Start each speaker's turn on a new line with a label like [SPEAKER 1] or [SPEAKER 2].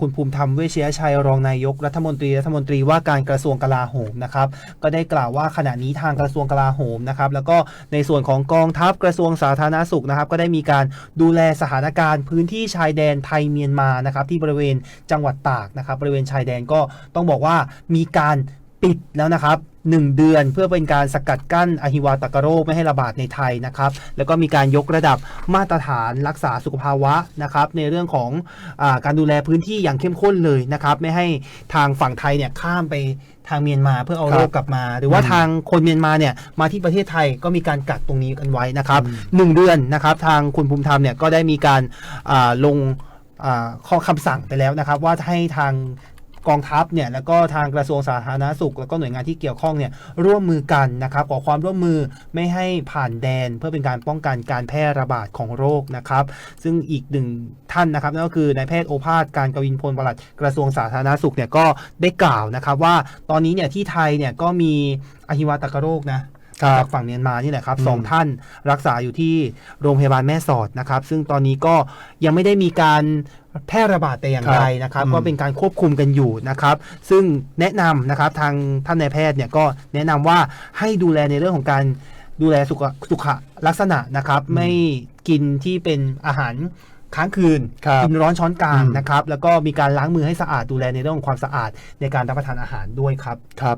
[SPEAKER 1] คุณภูมิธรรมเวชยชัยรองนายกรัฐมนตรีรัฐมนตรีว่าการกระทรวงกลาโหมนะครับก็ได้กล่าวว่าขณะนี้ทางกระทรวงกลาโหมนะครับแล้วก็ในส่วนของกองทัพกระทรวงสาธารณสุขนะครับก็ได้มีการดูแลสถานการณ์พื้นที่ชายแดนไทยเมียนมานะครับที่บริเวณจังหวัดตากนะครับบริเวณชายแดนก็ต้องบอกว่ามีการปิดแล้วนะครับ 1 เดือนเพื่อเป็นการสกัดกั้นอหิวาตกโรคไม่ให้ระบาดในไทยนะครับ แล้วก็มีการยกระดับมาตรฐานรักษาสุขภาวะนะครับ ในเรื่องของอาการดูแลพื้นที่อย่างเข้มข้นเลยนะครับ ไม่ให้ทางฝั่งไทยเนี่ยข้ามไปทางเมียนมาเพื่อเอา
[SPEAKER 2] ครับ
[SPEAKER 1] โรคกลับมา หรือว่า
[SPEAKER 2] อืม
[SPEAKER 1] ทางคนเมียนมาเนี่ยมาที่ประเทศไทยก็มีการกักตรงนี้กันไว้นะครับ
[SPEAKER 2] อืม
[SPEAKER 1] หนึ่งเดือนนะครับทางคุณภูมิธรรมเนี่ยก็ได้มีการอ่าลงอ่าข้อคำสั่งไปแล้วนะครับ ว่าให้ทาง กองทัพเนี่ยแล้วก็ทางกระทรวงสาธารณสุข แล้วก็หน่วยงานที่เกี่ยวข้องเนี่ยร่วมมือกันนะครับขอความร่วมมือไม่ให้ผ่านแดน เพื่อเป็นการป้องกันการแพร่ระบาดของโรคนะครับซึ่งอีกหนึ่งท่านนะครับนั่นก็คือนายแพทย์โอภาสการกวินพลปลัดกระทรวงสาธารณสุขเนี่ยก็ได้กล่าวนะครับว่าตอนนี้เนี่ยที่ไทยเนี่ยก็มีอหิวาตกโรคนะ
[SPEAKER 2] ครับ
[SPEAKER 1] จากฝั่งเมียนมานี่แหละครับ
[SPEAKER 2] อืม
[SPEAKER 1] สองท่านรักษาอยู่ที่โรงพยาบาลแม่สอดนะครับ ซึ่งตอนนี้ก็ยังไม่ได้มีการ แพร่ระบาดแต่อย่างใดนะครับ
[SPEAKER 2] อืม
[SPEAKER 1] ก็เป็นการควบคุมกันอยู่นะครับ ซึ่งแนะนำนะครับทางท่านนายแพทย์เนี่ยก็แนะนำว่าให้ดูแลในเรื่องของการดูแลสุขสุขลักษณะนะครับ ไม่กินที่เป็นอาหารค้างคืน
[SPEAKER 2] ครับ
[SPEAKER 1] กินร้อนช้อนกลาง
[SPEAKER 2] อืม
[SPEAKER 1] นะครับ แล้วก็มีการล้างมือให้สะอาดดูแลในเรื่องของความสะอาดในการรับประทานอาหารด้วยครับ
[SPEAKER 2] ครับ